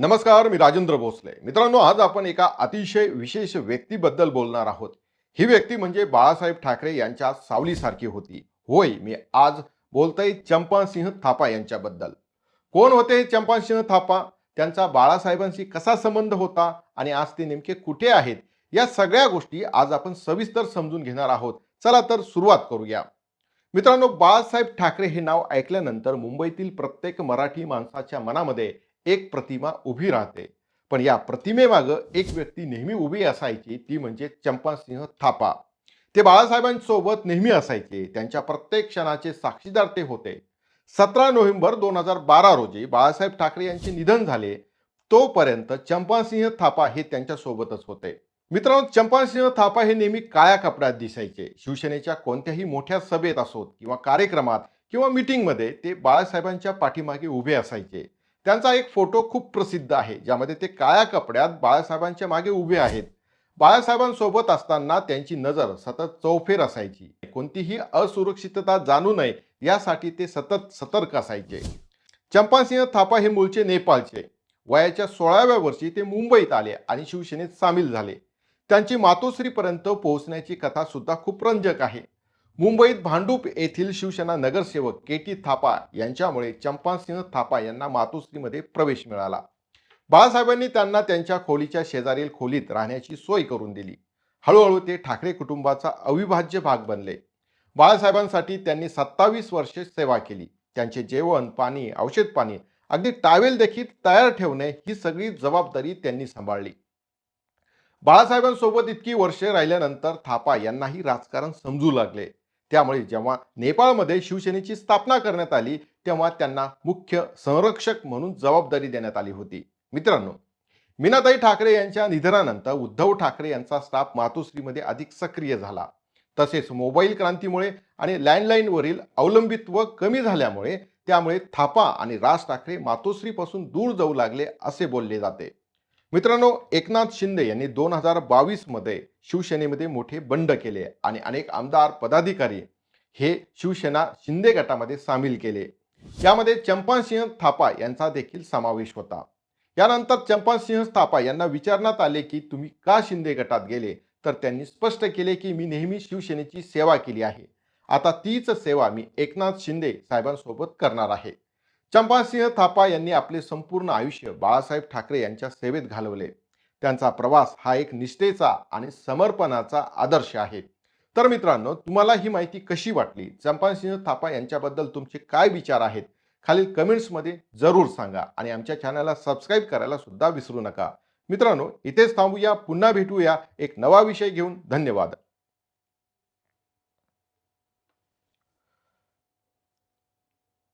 नमस्कार मी राजेंद्र भोसले. मित्रांनो आज आपण एका अतिशय विशेष व्यक्तीबद्दल बोलणार आहोत. ही व्यक्ती म्हणजे बाळासाहेब ठाकरे यांच्या सावलीसारखी होती. होय मी आज बोलतोय चंपासिंह थापा यांच्याबद्दल. कोण होते चंपासिंह थापा? त्यांचा बाळासाहेबांशी कसा संबंध होता? आणि आज ते नेमके कुठे आहेत? या सगळ्या गोष्टी आज आपण सविस्तर समजून घेणार आहोत. चला तर सुरुवात करूया. मित्रांनो बाळासाहेब ठाकरे हे नाव ऐकल्यानंतर मुंबईतील प्रत्येक मराठी माणसाच्या मनामध्ये एक प्रतिमा उभी राहते. पण या प्रतिमेमागं एक व्यक्ती नेहमी उभी असायची ती म्हणजे चंपासिंह थापा. ते बाळासाहेबांसोबत नेहमी असायचे. त्यांच्या प्रत्येक क्षणाचे साक्षीदार ते होते. सतरा नोव्हेंबर दोन हजार बारा रोजी बाळासाहेब ठाकरे यांचे निधन झाले. तोपर्यंत चंपासिंह थापा हे त्यांच्यासोबतच होते. मित्रांनो चंपासिंह थापा हे नेहमी काळ्या कपड्यात दिसायचे. शिवसेनेच्या कोणत्याही मोठ्या सभेत असोत किंवा कार्यक्रमात किंवा मीटिंगमध्ये ते बाळासाहेबांच्या पाठीमागे उभे असायचे. त्यांचा एक फोटो खूप प्रसिद्ध आहे ज्यामध्ये ते काळ्या कपड्यात बाळासाहेबांच्या मागे उभे आहेत. बाळासाहेबांसोबत असताना त्यांची नजर सतत चौफेर असायची. कोणतीही असुरक्षितता जाणू नये यासाठी ते सतत सतर्क असायचे. चंपासिंह थापा हे मूळचे नेपाळचे. वयाच्या सोळाव्या वर्षी ते मुंबईत आले आणि शिवसेनेत सामील झाले. त्यांची मातोश्रीपर्यंत पोहोचण्याची कथा सुद्धा खूप रंजक आहे. मुंबईत भांडूप येथील शिवसेना नगरसेवक के टी थापा यांच्यामुळे चंपासिंह थापा यांना मातोश्रीमध्ये प्रवेश मिळाला. बाळासाहेबांनी त्यांना त्यांच्या खोलीच्या शेजारील खोलीत राहण्याची सोय करून दिली. हळूहळू ते ठाकरे कुटुंबाचा अविभाज्य भाग बनले. बाळासाहेबांसाठी त्यांनी सत्तावीस वर्षे सेवा केली. त्यांचे जेवण पाणी औषध पाणी अगदी टावेल देखील तयार ठेवणे ही सगळी जबाबदारी त्यांनी सांभाळली. बाळासाहेबांसोबत इतकी वर्षे राहिल्यानंतर थापा यांनाही राजकारण समजू लागले. त्यामुळे जेव्हा नेपाळमध्ये शिवसेनेची स्थापना करण्यात आली तेव्हा त्यांना मुख्य संरक्षक म्हणून जबाबदारी देण्यात आली होती. मित्रांनो मीनाताई ठाकरे यांच्या निधनानंतर उद्धव ठाकरे यांचा स्टाफ मातोश्रीमध्ये अधिक सक्रिय झाला. तसेच मोबाईल क्रांतीमुळे आणि लँडलाईनवरील अवलंबित्व कमी झाल्यामुळे त्यामुळे थापा आणि राज ठाकरे मातोश्रीपासून दूर जाऊ लागले असे बोलले जाते. मित्रांनो एकनाथ शिंदे यांनी दोन हजार बावीसमध्ये शिवसेनेमध्ये मोठे बंड केले आणि अनेक आमदार पदाधिकारी हे शिवसेना शिंदे गटामध्ये सामील केले. यामध्ये चंपासिंह थापा यांचा देखील समावेश होता. यानंतर चंपासिंह थापा यांना विचारण्यात आले की तुम्ही का शिंदे गटात गेले? तर त्यांनी स्पष्ट केले की मी नेहमी शिवसेनेची सेवा केली आहे. आता तीच सेवा मी एकनाथ शिंदे साहेबांसोबत करणार आहे. चंपासिंह थापा यांनी आपले संपूर्ण आयुष्य बाळासाहेब ठाकरे यांच्या सेवेत घालवले. त्यांचा प्रवास हा एक निष्ठेचा आणि समर्पणाचा आदर्श आहे. तर मित्रांनो तुम्हाला ही माहिती कशी वाटली? चंपासिंह थापा यांच्याबद्दल तुमचे काय विचार आहेत? खालील कमेंट्समध्ये जरूर सांगा आणि आमच्या चॅनलला सबस्क्राईब करायला सुद्धा विसरू नका. मित्रांनो इथेच थांबूया पुन्हा भेटूया एक नवा विषय घेऊन. धन्यवाद.